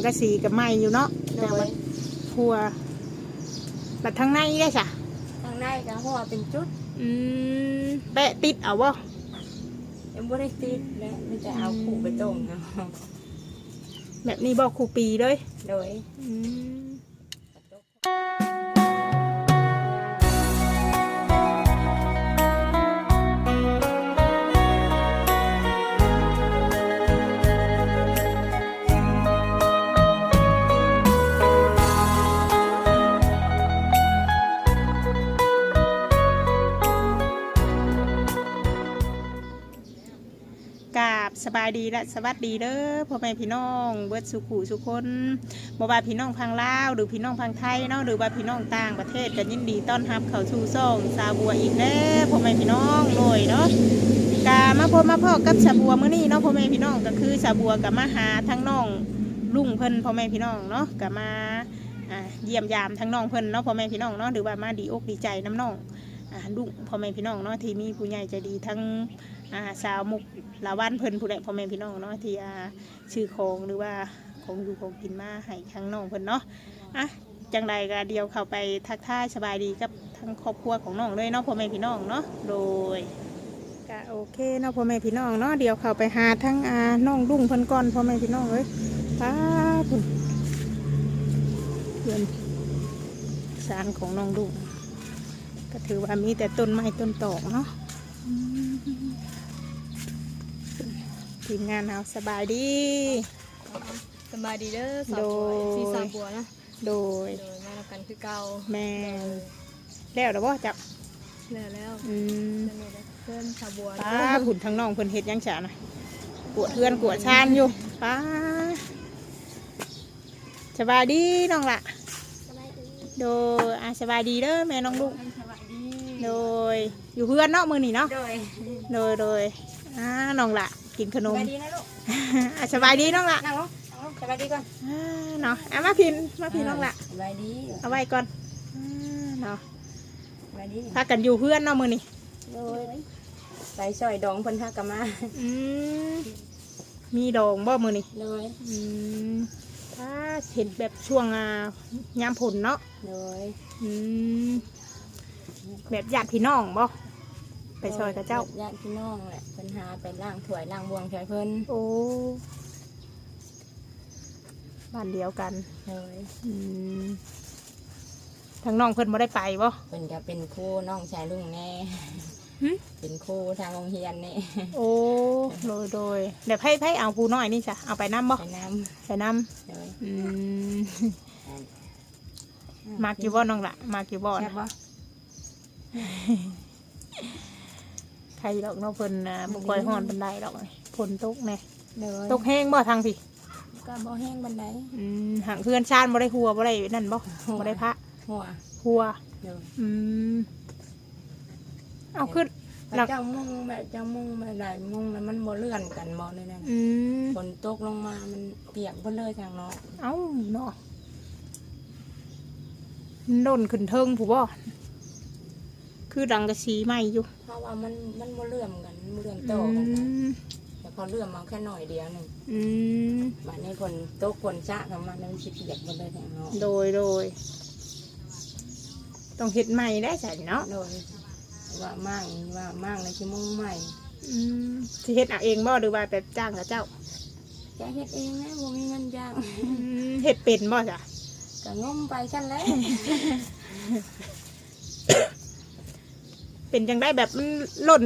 งกะสีกับไม้อยู่เนาะโดแต่ว่ายพัวบัดทางในได้จ้ะทางในก็หัวเป็นจุด อืมแปะติดเอาบ่ยังบ่ได้ติดและมันจะเอาคู่ไปต้มเอาแบบนี้บ่ครูปีเลยโดยอืม สบายดีและสวัสดีเด้อพ่อแม่พี่น้อง เบิดสุขุสุคนบ่ว่าพี่น้องพังลาวหรือพี่น้องพังไทยเนาะหรือว่าพี่น้องต่างประเทศกันยินดีต้อนรับเข้าสู่ซ่องซาบัวอีกแล้วพ่อแม่พี่น้องโดยเนาะกามาพบมาพ่อกับซาบัวมื้อนี้เนาะพ่อแม่พี่น้องก็คือซาบัวกับมาหาทั้งน้องลุงเพิ่นพ่อแม่พี่น้องเนาะก็มาเยี่ยมยามทั้งน้องเพิ่นเนาะพ่อแม่พี่น้องเนาะหรือว่ามาดีอกดีใจน้ำน้องลุงพ่อแม่พี่น้องเนาะที่มีผู้ใหญ่ใจดีทั้ง อ่าสาวมุกลาวันเพิ่นผู้ใดพ่อแม่พี่น้องเนาะที่อ่าชื่อของหรือว่าของอยู่ของกินมาให้ข้างน้องเพิ่นเนาะอะจังใดก็เดียวเข้าไปทักทายสบายดีกับทั้งครอบครัวของน้องเลยเนาะพ่อแม่พี่น้องเนาะโดยก็โอเคเนาะพ่อแม่พี่น้องเนาะเดี๋ยวเข้าไปหาทั้งอาน้องดุ้งเพิ่นก่อนพ่อแม่พี่น้องเอ้ยป้าพุ่นเพื่อนสารของน้องดุ้งก็ถือว่ามีแต่ต้นไม้ต้นตอกเนาะ ทีมงานเราสบายดี สบายดีเด้อสาวบัวสีสีสาสาววบับัววนะโดยโดยมาทำกันคือเก่าแม่แล้วเดี๋ยวบ่จับแล้วแล้วอืมจะมีแต่เพื่อนสาวบัวป้าผุนทั้งน้องเพิ่นเฮ็ดหยังฉานะกวดเพื่อนกวดชานอยู่ป้าสบายดีน้องละโดยอะสบายดีเด้อแม่น้องลูกสบายดีโดยอยู่เพื่อนเนาะมือนี่เนาะโดยโดยโดยอ่าน้องละ กินขนสมบายดีนะลูกอะสบายดีน้องละนั่งลงนั่งลงสบายดีก่อนอ่าเนาะอะมาพินมาพินน้องละสบายดีเอาไว้ก่อนอ่าเนาะสบายดีพากันอยู่เพื่อนเนาะมือนี่โดยไปซอยดองเพิ่นพากนมาอืมมีดองบ่มือนี่โดยอืมถ้าเห็นแบบช่วงอ่ายามผลเนาะโดยอืมแบบญาติพี่น้องบ่ ไปซอยกับเจ้า ญาติพี่น้องแหละเพิ่นหาไปล้างถ้วยล้างบวงช่วยเพิ่นโอ้บ้านเดียวกันโดยอืมทางน้องเพิ่นบ่ได้ไปบ่ เพิ่นก็เป็นครูน้องชายลุงแน่หึ เป็นครูทางโรงเรียนนี่โอ้โดยโดยเดี๋ยวไพ่ไพ่เอาผู้น้อยนี่จ้ะเอาไปน้ำบ่ไปน้ไปน้ำโดยำอืมมากี่บ่น้องละมากี่บ่แซ่นะบบ่ ใครดอกเน้องเพิ่นนะบ่ค่อยฮ้อนปานใดดอกฝนตกแน่โดยตกแห้งบ่ทางพี่ก็บ่แห้งบันไดอืมหางเพื่อนชานบ่ได้หัวบ่ได้นั่นบ่หัวบ่ได้พระหัวหัวโดยอืมเอาขึ้น หลัก เจ้ามุ่งแบบเจ้ามุ่งแบบใดมุ่งแล้วมันบ่เลื่อนกันบ่เลยนั่นอืมฝนตกลงมามันเปียกเบ่เลยทางเนาะเอ้าเนาะโดนขึ้นเทิงผู้บ่ คือดังกระสีใหม่อยู่เพราะว่ามันมันบ่เลื่อมกันมันบ่เลื่อมโตอืกันนะมแต่พอเลื่อมมาแค่หน่อยเดียวหนึงอืมบัดนี้ฝนตกฝนชะเข้ามาแล้วมันสิเปียกเบ่เลยทางเนาะโดยโดยต้องเฮ็ดใหม่ได้จ้ะเนาะโดยว่ามั่งว่ามั่งในชั่วโมงใหม่อืมสิเฮ็ดเอาเองบ่หรือว่าแบบจ้างกับเจ้าจะเฮ็ดเองนะบ่มีเงินจ้างอืมเฮ็ดเป็นบ่จ้ะก็งมไปชั้นแล้ว เป็นจังได้แบบมันหล่น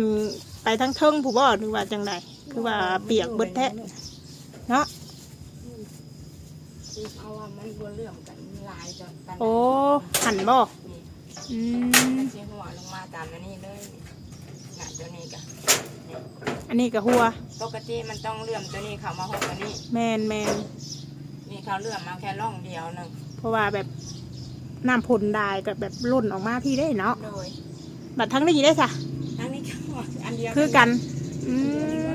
ไปทั้งเทิงผู้บ่หรือว่าจังไดคือว่าเปียกเบิดแท้เนาะเอาว่ามันบ่เลื่อมกันหลายจนปานใดโอ้หันบ่นี่อืมมันสิหัวลงมาตามอันนี้เลยน่ะตัวนี้ก็อันนี้ก็หัว ปกติมันต้องเลื่อมตัวนี้เข้ามาหกตัวนี้ แมนแมนนี่เขาเลื่อมมาแค่ร่องเดียวหนึงเพราะว่าแบบน้ำผลได้กับแบบหล่นออกมาพี่ได้เนาะโดย บัดทั้งนี้ได้จ้ะทั้งนี้ก็อันเดียวคือกันอื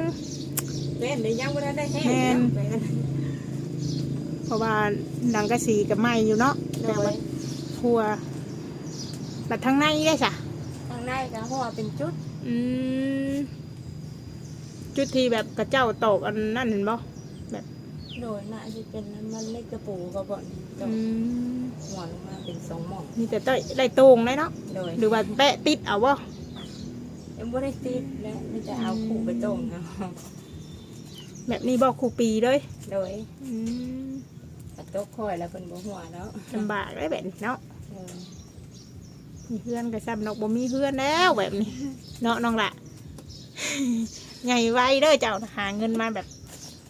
มเป็นเดี๋ยวยังบ่ได้ได้แห้งแม่นเป็นเพราะว่าดังกระสีกับไม้อยู่เนาะโดแต่ว่ายหัวบัดทั้งในได้จ้ะข้างในก็หัวเป็นจุด อืมจุดที่แบบกระเจ้าตอกอันนั่นเห็นบ่แบบโดยน่าจะเป็นน้ำมันเล็กกระปูกระบอกตอืมหัวลงมา เป็นสองหม่องมีแต่ต้อยได้ตรงเลยเนาะโดยหรือว่าแปะติดเอาบ่ยังบ่ได้ติดและมันจะเอาขู่ไปตรงเอาแบบนี้บ่ครูปีเลยโดยอืมกระตกคอยแล้วเป็นบ่หัวแล้วลำบากได้แบบนี้เนาะโดยมีเพื่อนกับซ้ำนกบ่มีเพื่อนแล้วแบบนี้ เนาะน้องละใหญ่ไวเด้อเจ้าน่ะหาเงินมาแบบ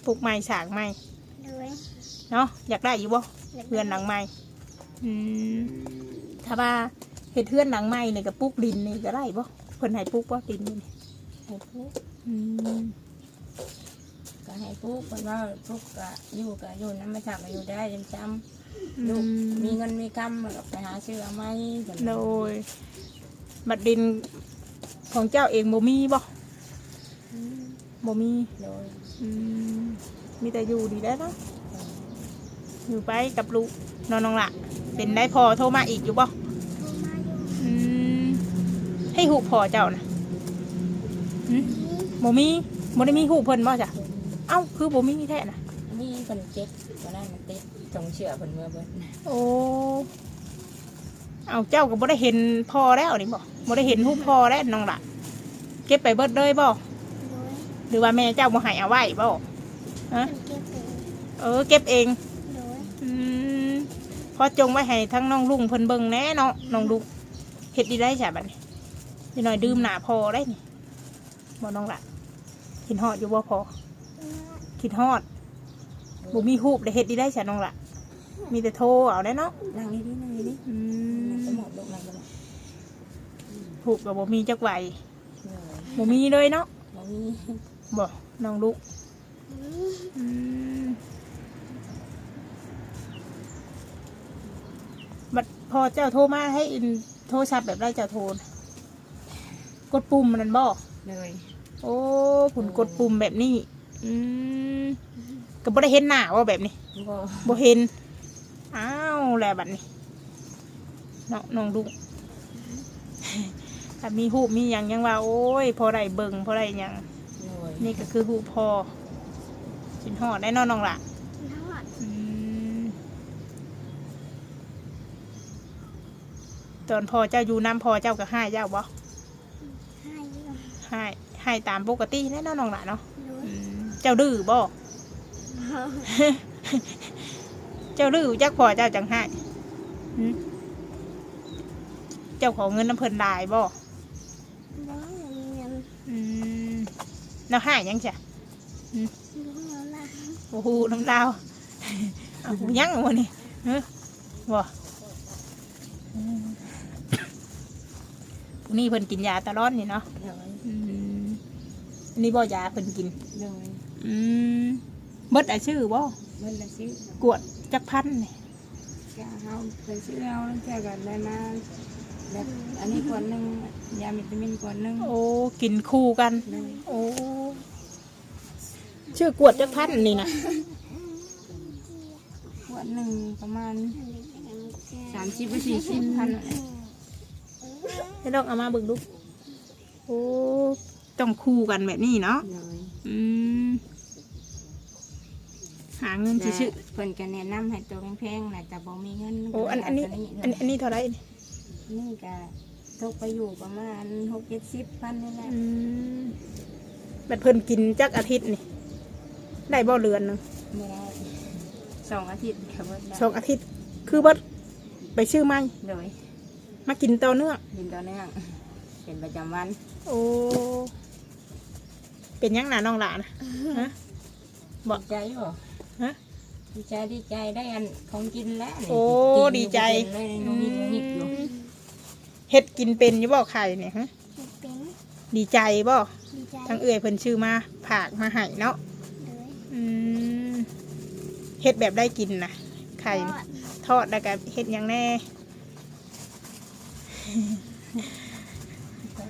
ปลูกไม้สร้างไม้ด้วยเนาะอยากได้อยู่บ่เพื่อนหลังไม้ อืมถ้าว่าเห็ดเพื่อนหลังไม้นี่กับปลูกดินนี่ก็ได้บ่เพิ่นให้ปลูกบ่ดินนี่ให้ปุ๊กอืมก็ให้ปุ๊กคนว่าปุ๊กก็อยู่ก็อยู่น้ำมาฉากก็อยู่ได้จำจำอืลูกมมีเงินมีกำมันก็ไปหาซื้อเอาไหมเพิ่นโดยบัดดินของเจ้าเองบ่มีบ่อืมบ่มีโดยอืมมีแต่อยู่ดีแล้วเนาะอยู่ไปกับลูกนอนน้องละ เป็นได้พอโทรมาอีกอยู่บ่โทรมาอยู่อืมให้หูพอเจ้านะหืมบ่มีบ่ได้มีหูเพิ่นบ่จ้ะเอ้าคือบ่มีแท้น่ะนี่เพิ่นเจ็บวันนั้นมันติดจงเชื่อเพิ่นเมื่อเบิ่นโอ้ เอาเจ้าก็บ่ได้เห็นพอแล้วนี่บ่บ่ได้เห็นหูพอแล้วน้องละเก็บไปเบิดเลยบ่ด้วยหรือว่าแม่เจ้าบ่ให้เอาไว้บ่เพิ่นเก็บเอง เออ เก็บเองด้วยอืมพ อจงไว้ให้ทั้งน้องลุงเพิ่นเบิ่งแหน่เนาะน้องลุงเฮ็ดดีได้จ้ะบัดนี้นี่หน่อยดื่มหนาพอได้นี่บ่น้องละคิดฮอดอยู่บ่พอคิดฮอดบ่มีฮูบได้เฮ็ดดีได้จ้ะน้องละมีแต่โทรเอาได้เนาะนั่งนี่ดินั่งนี่ดิอืนั่งมสมองลูกนั่งสมองฮูบก็บ่มีจักไหวโดยบ่มีเลยเนาะบ่มีบ่น้องลุงอืม อืมบัด พอเจ้าโทรมาให้อินโทรศัพท์แบบไรเจ้าโทรน่ะกดปุ่มมันบ่เลยโอ้ผุนกดปุ่มแบบนี้ อืมก็บ่ได้เห็นหน้าว่าแบบนี้บ่บ่เห็น อ้าวแหละบัดนี้เนาะน้องลุงถ้ามีหูปมีหยังยังว่า โอ้ย พอได้เบิ่งพอได้หยังเลยนี่ก็คือหูปพอชินหอดได้เนอนน้องละ ทั้งหมด อืม ตอนพอเจ้าอยู่น้ำพอเจ้าก็ให้เจ้าบ่ให้อยู่ให้ให้ตามปกติแน่นอนน้องละเนาะด้วยอืมเจ้าดื้อบ่เจ้าดื้อจักพอเจ้าจังให้หืมเจ้าของเงินน้ำเพิ่นได้บ่บ่มีเงินอืมแล้วให้หยังจ้ะดูเงินละโอ้โหน้ำลาวเอาหูยังวะนี่เฮ้ยบ่อืมผู้ นี่เพิ่นกินยาตลอดนี่เนาะเลยอืมอันนี้บ่ยาเพิ่นกินเลยอืมเบิดอาชื่อบ่เบิ่นละซื้อกวดจักพันนี่จะเอาไปซื้อเอาแล้วแจกกันได้มาแบบอันนี้ก่อนหนึงยาวิตามินก่อนหนึงโอ้กินคู่กันเลยโอ้ชื่อกวดจักพันนี่นะขวดหนึ่งประมาณสาสามมสิบไปสี่สิบพันอะไร ให้ลองเอามาเบิ่งดูโอ้ต้องคู่กันแบบนี้เนาะเลยอืมหาเงินสิชื่อเพิ่นก็แนะนำให้ตัวแพงๆนะแต่บ่มีเงินโอ้อันอันนี้ ก็เลยอันอันนี้เท่าไหรนี่นี่ก็ตกไปอยู่ประมาณหกเจ็ดสิบพันนี่แหละอืมบัดเพิ่นกินจักอาทิตย์นี่ได้บ่เรือนหนึงไม่ได้สองอาทิตย์ก็เบิดแล้วสองอาทิตย์ คือบัดไปชื่อไม่ โดย มากินต่อเนื่องกินต่อเนื่องเป็นประจำวัน โอ้เป็นยังหนาน้องหลานนะฮะบอกดีใจบ่ฮะดีใจดีใจได้อันของกินแล้วนี่โอ้กินดีใจอยู่เป็นเลยนุ่มนิ่มนิบอยู่เฮ็ดกินเป็นอยู่บ่ไข่เนี่ยฮะเป็นดีใจบ่ดีใจทั้งเอื้อยเพิ่นชื่อมาผากมาให้เนาะเลยอืมเฮ็ดแบบได้กินนะไข่ทอดทอดแล้วก็เฮ็ดหยังแน่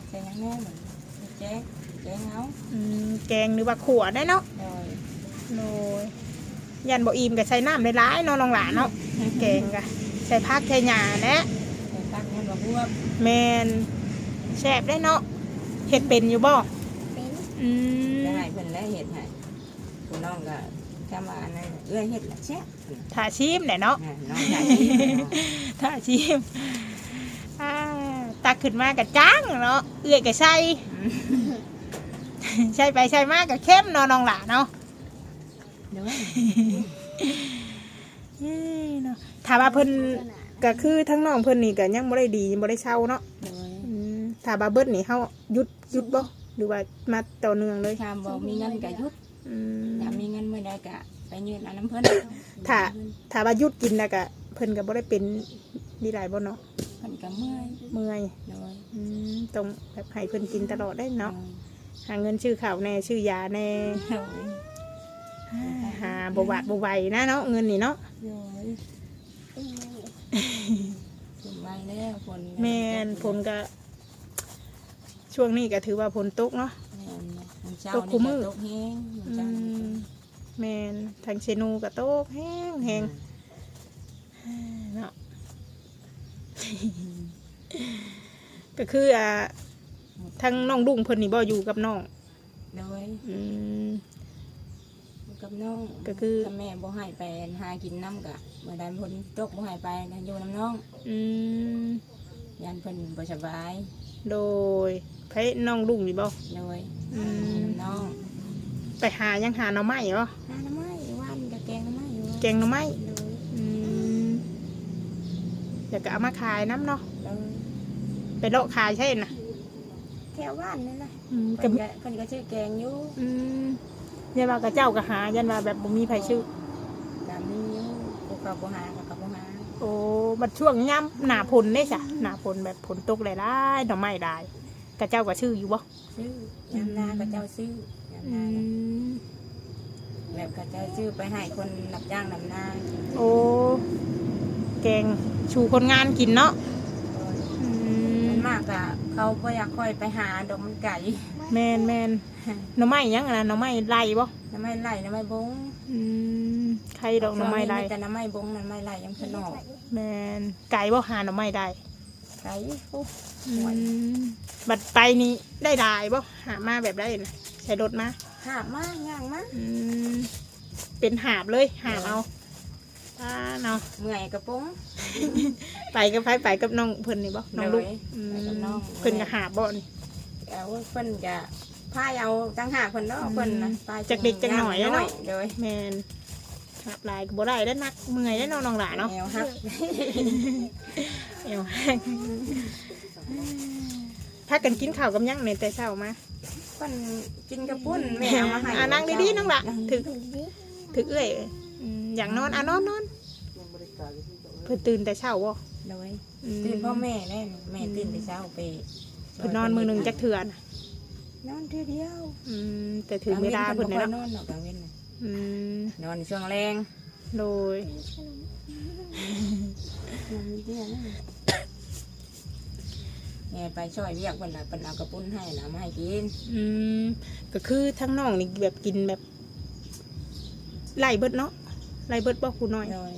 ใส่ยังแน่เหมือนแจ๊กแจ๊กเอาอืมแกงหรือว่าขั่วได้เนาะโดยโดยยันบ่อิ่มก็ใส่น้ำหลายๆเนาะน้องหลานเนาะแกงก็ใส่ผักใส่หญ้าแหละใส่ตักให้บอกว่าแมนแซ่บได้เนาะเฮ็ดเป็นอยู่บ่เป็นอืมจะให้เพิ่นแล้วเห็ดให้คุณน้องก็จำว่าอันนั้นเอื้อยเฮ็ดละแซ่บถ้าชิมแหละเนาะน่ะน้องอยากกินเนาะถ้าชิมอ่า ตักขึ้นมากับจ้างเนาะเอื้อยกับใส่ใช่ไปใช่มากกับเข้มเนาะน้องหล่าเนาะเดี๋ยวเอ้ยเนาะถามว่าเพิ่นก็คือทั้งน้องเพิ่นนี่ก็ยังบ่ได้ดีบ่ได้เช่าเนาะเดี๋ยวอืมถ้าบาเบิดนี่เฮาหยุดหยุดบ่หรือว่ามาต่อเนื่องเลยชามบอกมีเงินก็หยุดอืมถ้ามีเงินเมื่อใดก็ไปยืนเอาน้ำเพิ่นถ้าถ้าว่าหยุดกินแล้วก็เพิ่นก็บ่ได้เป็น ดีหลายบ่เนาะเพิ่นก็เมื่อยเมื่อยเดี๋ยวอืมต้องแบบให้เพิ่นกินตลอดได้เนาะหาเงินชื่อข้าวแน่ชื่อยาแน่เดี๋ยวหาบ่หวาดบ่ไหวนะเนาะเงินนี่เนาะเดี๋ยวถึงไว้แล้วฝนแม่นฝนก็ ช่วงนี้ก็ถือว่าฝนตกเนาะ แม่นมันเช้าตกคู่นี่มื้อก็ตกแห้งมันอืเช้านี่ก็มแม่นทางเชนูก็ตกแห้งแห้งเนาะ ก็คืออ่าทั้งน้องดุ้งเพิ่นนี่บ่อยู่กับน้องเดี๋ยวอืม กับน้องก็คือกับแม่บ่ให้ไปหากินน้ำกะเมื่อใดฝนตกบ่ให้ไปนะอยู่น้ำน้องอืมยันเพิ่นบ่สบายโดยไผน้องดุ้งนี่บ่เดี๋ยวอืมน้ำน้องไปหายังหาหน่อไม้บ่หาน้ำไม้วันกับแกงน้ำไม้อยู่แกงหน่อไม้เดี๋ยวอืม เดี๋ยวก็เอามาขายน้ำเนาะเดี๋ยวไปเลาะขายใช่น่ะแถวบ้านนั่นนะอืมก็เพิ่นก็เพิ่นก็ชื่อแกงอยู่อืมยันว่ากับเจ้าก็หายันว่าแบบบ่มีไผชื่อ ก็มีอยู่กูก็บ่หาก็ก็บ่หาโอ้บัดช่วงย่ำหนาพลได้จ้ะหนาพลแบบฝนตกหลายๆหน่อไม้ได้กับเจ้าก็ชื่ออยู่บ่ซื้อยามนาก็เจ้าซื้อยามอืนามแบบก็เจ้าซื้อไปให้คนรับจ้างนำนา โอ้ แกงชูคนงานกินเนาะอืมมันมากอะเขาบ่อยากค่อยไปหาดอกมันไก่แมนแมนหน่อไม้ยังอะนะหน่อไม้ไล่บ่น้ำไม้ไหลน้ำไม้บงอืมใครดอกหน่อไม้ไล่แต่น้ำไม้บงน้ำไม้ไหลยังขนอกแมนไก่บ่หาหน่อไม้ได้ไก่ปุ๊บอืมบัดไปนี่ได้ได้บ่หามาแบบได้นะใช้รถมาหาบมาย่างมาอืมเป็นหาบเลยหาบเอา อ่าเนาะเมื่อยกระปุ้ง ไปกับไผไปกับน้องเพิ่นนี่บ่น้องลูกเลยอืมไปกับน้อง เพิ่นก็หาบบ่นี่ เอาเพิ่นจะพายเอาตั้งหากเพิ่นเนาะเพิ่นนะพายจักเด็กจักหน่อยเนาะเลยแมนหาบหลายก็บ่ได้แล้วนักเมื่อยแล้วน้องน้องหลาเนาะ แนวฮักเอวหักพากันกินข้าวกับหยังในแต่เช้ามาเพิ่นกินกระปุ้นแม่เอามาให้อ่านั่งดีๆน้องหละถึกดูดิถึกเอ้ยอืม อย่างนอนอะนอนนอนเพิ่นตื่นแต่เช้าบ่เลยอืมตื่นพ่อแม่แน่แม่ตื่นแต่เช้าไปเพิ่นนอนมือหนึงจักเทื่อนะนอนเทื่อเดียวอืมแต่ถึงเวลาเพิ่นกลางเนาะนอนเนาะกลางเว้นน่ะอืมนอนช่วงแรงโดยนอนเดียวนะแม่ไปช่วยเรียกเพิ่นน่ะเพิ่นเอากระปุ้นให้นะมาให้กินอืมก็คือทั้งน้องนี่แบบกินแบบไล่เบิดเนาะ ไล่เบิดบ่ครูน้อยเลย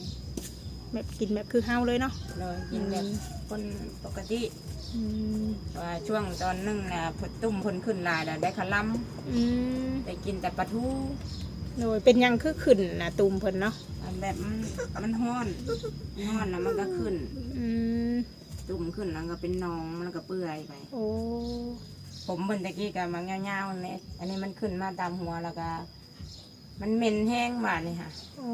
แบบกินแบบคือเฮาเลยเนาะเลยกินแบบคนปกติอืมว่าช่วงตอนนึงน่ะผดตุ่มผลขึ้นหลายแล้วได้ขะลอืมำได้กินแต่ปลาทูโดยเป็นหยังคือขึ้นนะตูมเพิ่นเนาะอันแบบมันมันห้อนมันห้อนแล้วมันก็ขึ้น อืมตุ่มขึ้นแล้วก็เป็นหนองแล้วก็เปื่อยไป โอ้ผมเพิ่นตะกี้ก็มันเงาวๆเนี่ยอันนี้มันขึ้นมาตามหัวแล้วก็ มันเหม็นแห้งบาดนี่ค่ะโอ้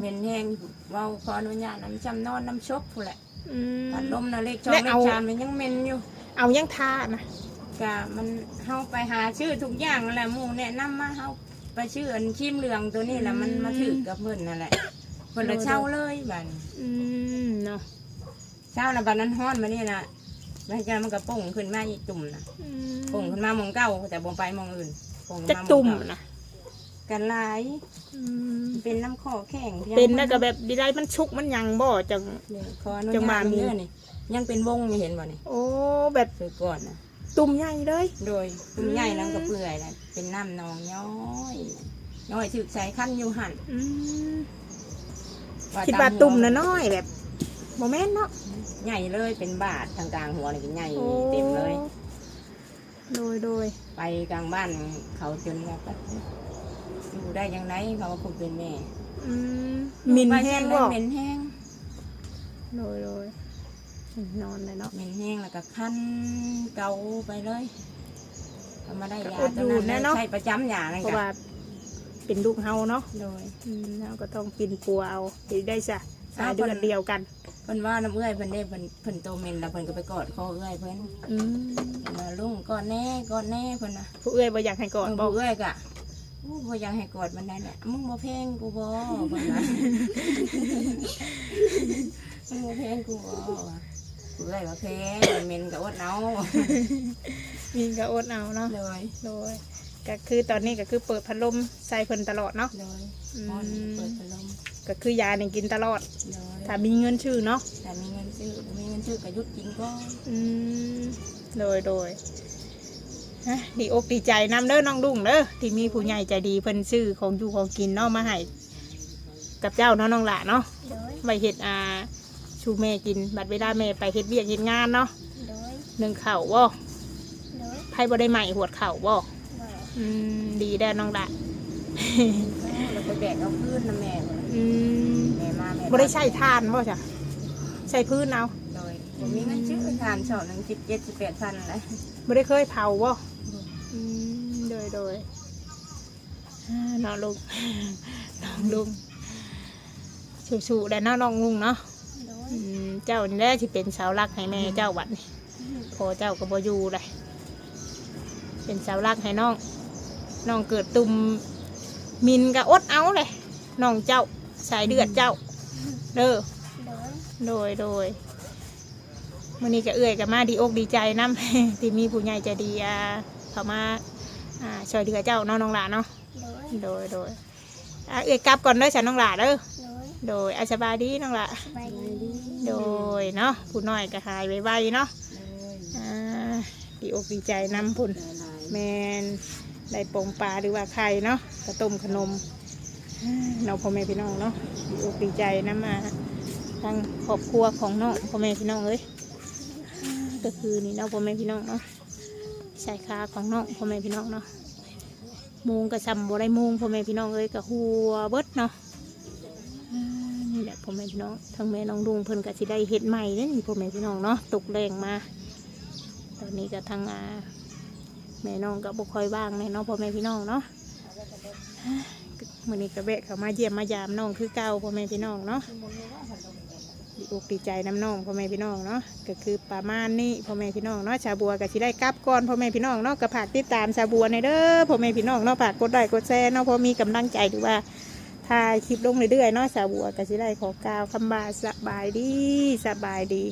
เหม็นแห้งเว่าขออนุญาตน้ำจำนอนน้ำชกพู้นแหละอืม พัดลมนะเล็กช่องและเล็เอากชามมันยังเหม็นอยู่เอายังทานะก็มันเฮาไปหาชื่อทุกอย่างนั่นแหละหมู่แนะนำมาเฮาไปชื่ออันชิมเหลืองตัวนี้แหละมันมาถือกับเพิ่นนั่นแหละเพิ่นละเช่าเลยบัดนี้ อืมเนาะเช่านะบัดนั้นฮ้อนมานี่น่ะแล้วจากนั้นมันก็ป่งขึ้นมาอีกตุ่มน่ะอืป่งมขึ้นมาหมองเก่าแต่บ่ไปหมองอื่นป่งขึ้นจักมาหม้องตุ่มเก่านะ กันหลายอืมเป็นน้ำข้อแข็งที่เป็นแล้วก็แบบดีได้มันชุกมันหยังบ่จัง เนี่ยขออนุจังหวะญาตมีเด้อนี่ยังเป็นวงอยู่เห็นบ่นี่โอ้แบบคือก่อนนะตุ่มใหญ่เลย โดยตุ่มใหญ่แล้วก็เปื่อยแล้วเป็นน้ำนองย้อยย้อยถึกใส่ขั้นอยู่หันอืมคิดว่าตุ่มนะน้อยแบบโมเมนต์เนาะใหญ่เลยเป็นบาททางกลางหัวนี่เป็นใหญ่โอ้เต็มเลย โดยโดยไปกลางบ้านเขาจนแบบ อยู่ได้ยังไงเขาว่าผมเป็นแม่อืมมินแห้งบ่บ่เหม็นแห้งโดยโดยนอนเลยเนาะเหม็นแห้งแล้วก็คันเกาไปเลยเอามาได้ยาก็อดอยู่ตัวนั้นแน่เนาะใช้ประจำยานั่นเพราะกัว่าเป็นลูกเฮาเนาะโดย อืมเราก็ต้องปินปัวเอาสิได้จ้ะสายอ้าวเดือนเดียวกัน เพิ่นว่าน้ำเอื้อยเพิ่นได้เพิ่นเพิ่นโตเหม็นแล้วเพิ่นก็ไปกอดคอเอื้อยเพิ่นอืมเพิ่นว่าลุงกอดแน่กอดแน่เพิ่นน่ะผู้เอ้ยบ่อยากให้กอดเออบ่ผู้เอื้อยก็ อู้บ่อยากให้กอดมันได้แหละมึงบ่แพงกูบ่เพิ่นว่ามึงบ่แพงกูบ่ว่ะผู้เอื้อยว่าแพงเหม็นก็อดเอามีก็อดเอาเนาะโดยโดยก็คือตอนนี้ก็คือเปิดพัดลมใส่เพิ่นตลอดเนาะโดยอืมพอนเปิดพัดลมก็คือยานี่กินตลอดโดยถ้ามีเงินชื่อเนาะแต่มีเงินซื้อบ่มีเงินซื้อก็หยุดกินก็อืมโดยโดย ฮะดีอกดีใจนำเด้อน้องดุ้งเด้อที่มีผู้ใหญ่ใจดีเพิ่นซื้อของอยู่ของกินเนาะมาให้กับเจ้าเนาะน้องหละเนาะโดยไว้เฮ็ดอ่าชูแม่กินบัดเวลาแม่ไปเฮ็ดเวียกเฮ็ดงานเนาะโดยหนึ่งเข่าวบ่โดยไผบ่ได้ใหม่หวดเข่าวบ่บ่อืมดีได้อน้องละแล้วก็แบกเอาพื้นนะแม่บ่อืมแม่มาแม่บ่ได้ใช้ทานบ่จ้ะใช้พื้นเอาโดยผมมีเงินซื้อทานสองหนึ่งสิบเจ็ดสิบแปดพันเลยบ่ได้เคยเผาบ่ อืมโดยโดยอ่าน้องลุงน้องลุงสู้ๆได้เนาะน้องลุงเนาะโดยอืมเจ้านี่แหละที่เป็นเสาหลักให้แม่เจ้าบัดนี้พอเจ้าก็บ่อยู่เลยเป็นเสาหลักให้น้องน้องเกิดตุ่มมินก็อดเอาเลยน้องเจ้าสายเดือดเจ้าเด้อโดยโดยโดยมื่อนี้ก็เอื่อยกับมาดีอกดีใจน้ำที่มีผู้ใหญ่ใจดีอ่า เขามาอ่าช่วยเหลือเจ้าเน้องน้องหลาเนาะโดยโดยโดยอะเอื่อยกลับก่อนเด้อฉันน้องหลาเด้อโดยโดยอาสบายดีน้องหลาสบายดีโดยเนาะผู้น้อยก็หายไวๆเนาะอ่าดีอกดีใจน้ำพุ่นแมนได้ปงปลาหรือว่าไข่เนาะกระต้มขนมอ่าน้องพ่อแม่พี่น้องเนาะดีอกดีใจน้ำมาทางครอบครัวของน้องพ่อแม่พี่น้องเอ้ยอ่าก็คือนี่เนาะพ่อแม่พี่น้องเนาะ ใส่ขาของน้องพ่อแม่พี่น้องเนาะมุงกระซำบ่ได้มุงพ่อแม่พี่น้องเอ้ยกระหัวเบิดเนาะนี่แหละพ่อแม่พี่น้องทั้งแม่น้องดุงเพิ่นก็สิได้เฮ็ดใหม่เนี่พ่อแม่พี่น้องเนาะตกแรงมา ตอนนี้ก็ทางอาแม่น้องก็บ่ค่อยว่างเลยเนาะพ่อแม่พี่น้องเนาะมื้อนี้ก็แวะเขามาเยี่ยมมายามน้องคือเก่าพ่อแม่พี่น้องเนาะ ดีอกดีใจน้ำน้องพ่อแม่พี่น้องเนาะก็คือประมาณนี้พ่อแม่พี่น้องเนาะชาวบัวก็สิได้กลับก่อนพ่อแม่พี่น้องเนาะก็ฝากติดตามชาวบัวในเด้อพ่อแม่พี่น้องเนาะฝากกดไลค์กดแชร์เนาะพอมีกำลังใจหรือว่าถ่ายคลิปลงเรื่อยๆเนาะชาวบัวก็สิได้ขอกล่าวคำบาสบายดีสบายดี